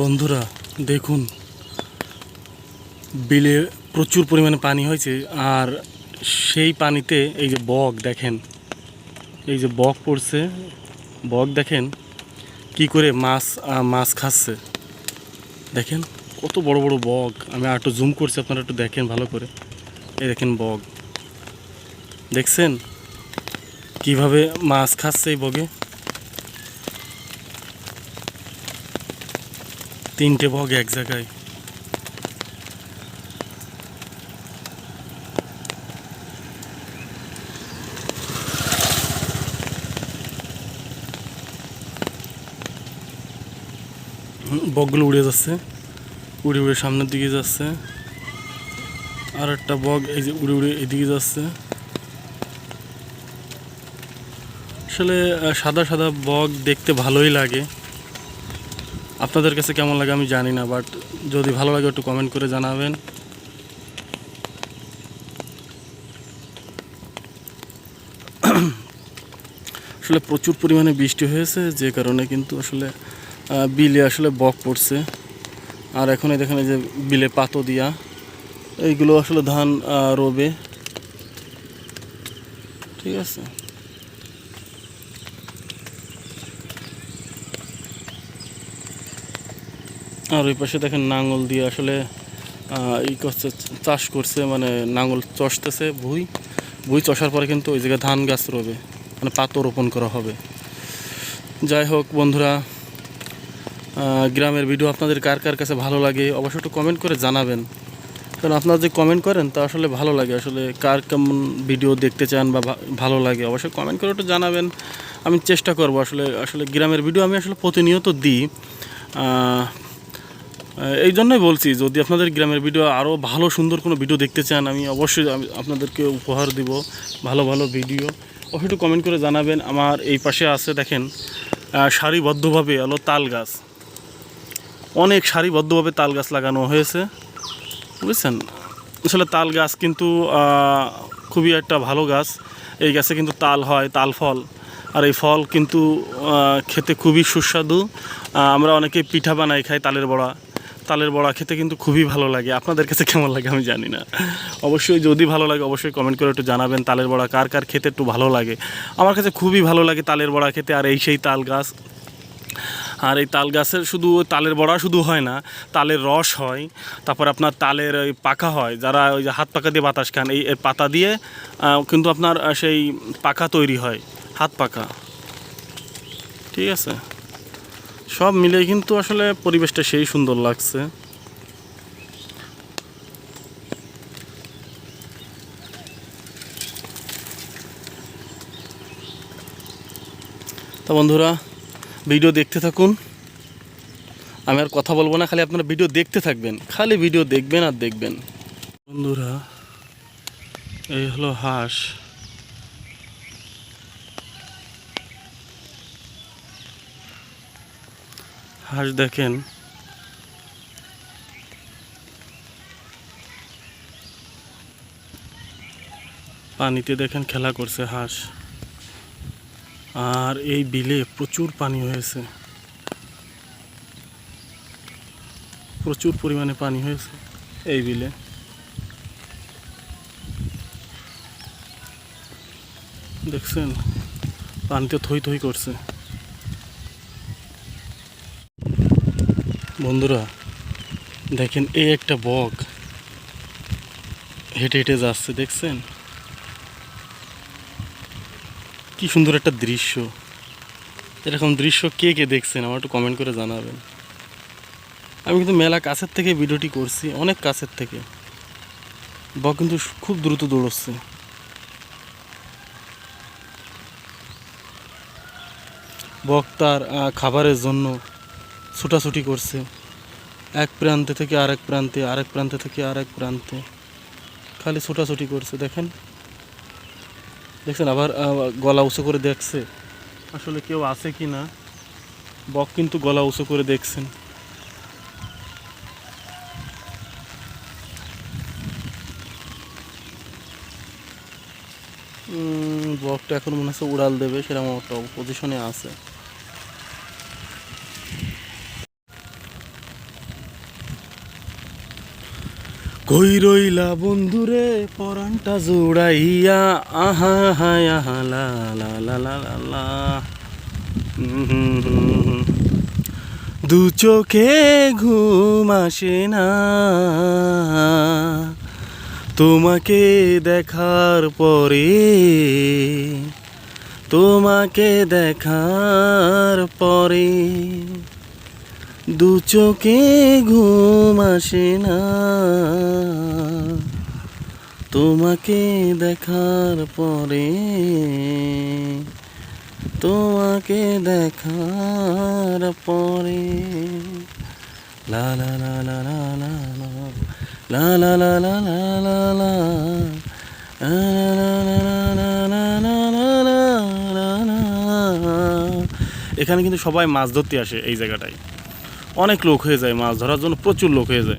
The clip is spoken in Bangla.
বন্ধুরা, দেখুন, বিলে প্রচুর পরিমাণে পানি হয়েছে, আর সেই পানিতে এই যে বক, দেখেন, এই যে বক পড়ছে, বক দেখেন, কি করে মাছ মাছ খাচ্ছে। দেখেন, কত বড় বড় বক। আমি একটু জুম করছি, আপনারা একটু দেখেন ভালো করে। এই দেখেন বক। দেখছেন? কীভাবে মাছ খাচ্ছে এই বগে তিনটে বগ এক জায়গায়। বকগুলো উড়ে যাচ্ছে। উড়ে উড়ে সামনের দিকে যাচ্ছে। আর একটা বগ এই যে উড়ে উড়ে এদিকে যাচ্ছে। আসলে সাদা সাদা বগ দেখতে ভালোই লাগে। আপনাদের কাছে কেমন লাগে আমি জানি না বাট যদি ভালো লাগে একটু কমেন্ট করে জানাবেন। আসলে প্রচুর পরিমাণে বৃষ্টি হয়েছে, যে কারণে কিন্তু আসলে বিলে আসলে বক পড়ছে। আর এখন দেখেন যে বিলে পাতো দিয়া, এইগুলো আসলে ধান রোবে। ঠিক আছে? আর ওই পাশে দেখেন নাঙল দিয়ে আসলে ই করছে, চাষ করছে মানে নাঙল চষতেছে, ভুই। ভুই চষার পরে কিন্তু ওই জায়গায় ধান গাছ রোবে মানে পাতো রোপণ করা হবে। যাই হোক বন্ধুরা গ্রামের ভিডিও আপনাদের কার কার কাছে ভালো লাগে অবশ্যই একটু কমেন্ট করে জানাবেন। কারণ আপনারা যে কমেন্ট করেন, তা আসলে ভালো লাগে। আসলে কার কেমন ভিডিও দেখতে চান বা ভালো লাগে, অবশ্যই কমেন্ট করে একটু জানাবেন। আমি চেষ্টা করব আসলে আসলে গ্রামের ভিডিও আমি আসলে প্রতিনিয়ত দিই। এই জন্যই বলছি, যদি আপনাদের গ্রামের ভিডিও আরও ভালো, সুন্দর কোনো ভিডিও দেখতে চান, আমি অবশ্যই আপনাদেরকে উপহার দিব, ভালো ভালো ভিডিও অবশ্যই একটু কমেন্ট করে জানাবেন, আমার এই পাশে আছে দেখেন সারিবদ্ধভাবে হলো তাল গাছ। অনেক সারিবদ্ধভাবে তাল গাছ লাগানো হয়েছে, বুঝছেন? আসলে তাল গাছ কিন্তু খুবই একটা ভালো গাছ। এই গাছে কিন্তু তাল হয়, তাল ফল। আর এই ফল কিন্তু খেতে খুবই সুস্বাদু। আমরা অনেকে পিঠা বানাই, খাই তালের বড়া। তালের বড়া খেতে কিন্তু খুবই ভালো লাগে। আপনাদের কাছে কেমন লাগে আমি জানি না। অবশ্যই যদি ভালো লাগে, অবশ্যই কমেন্ট করে একটু জানাবেন তালের বড়া কার কার খেতে একটু ভালো লাগে। আমার কাছে খুবই ভালো লাগে তালের বড়া খেতে আর এই সেই তাল গাছ। আর এই তাল গাছের শুধু তালের বড়া শুধু হয় না, তালের রস হয়, তারপর আপনার তালের ওই পাকা হয়, যারা ওই যে হাত পাকা দিয়ে বাতাস খান, এই এর পাতা দিয়ে কিন্তু আপনার সেই পাকা তৈরি হয়, হাত পাকা ঠিক আছে? সব মিলে কিন্তু আসলে পরিবেশটা সেই সুন্দর লাগছে। তা বন্ধুরা, ভিডিও দেখতে থাকুন। আমি আর কথা বলব না, খালি আপনারা ভিডিও দেখতে থাকবেন। খালি ভিডিও দেখবেন আর দেখবেন। বন্ধুরা, এই হলো হাঁস। হাঁস দেখেন। পানিতে দেখেন খেলা করছে হাঁস। আর এই বিলে প্রচুর পানি হয়েছে। প্রচুর পরিমাণে পানি হয়েছে এই বিলে। দেখছেন? পানিতে থই থই করছে। বন্ধুরা, দেখেন এই একটা বক হেঁটে হেঁটে যাচ্ছে, দেখছেন? কি সুন্দর একটা দৃশ্য। এরকম দৃশ্য কে কে দেখছেন, আমার একটু কমেন্ট করে জানাবেন। আমি কিন্তু মেলা কাছের থেকে ভিডিওটি করছি, অনেক কাছের থেকে। বক কিন্তু খুব দ্রুত দৌড়চ্ছে। বক তার খাবারের জন্য ছুটাছুটি করছে। এক প্রান্তে থেকে আরেক প্রান্তে আরেক প্রান্তে থেকে আরেক প্রান্তে। খালি ছুটাছুটি করছে, দেখেন। দেখছেন, আবার গলা উঁচু করে দেখছে। আসলে কেউ আছে কি না? বক কিন্তু গলা উঁচু করে দেখছেন। বকটা এখন মনে হচ্ছে উড়াল দেবে, সেরকম একটা পজিশনে আছে। কই রইলা বন্ধুরে পরানটা জোড়াইয়া, আহা হা আহা, লা লা লা লা লা লা। দু চোখে ঘুম আসে না তোমাকে দেখার পরে, তোমাকে দেখার পরে দু চোখে ঘুম আসে না তোমাকে দেখার পরে তোমাকে দেখার পরে লা লা লা লা লা লা লা লা লা লা লা লা লা এখানে কিন্তু সবাই মাছ ধরতে আসে এই জায়গাটায় অনেক লোক হয়ে যায় মাছ ধরার জন্য প্রচুর লোক হয়ে যায়।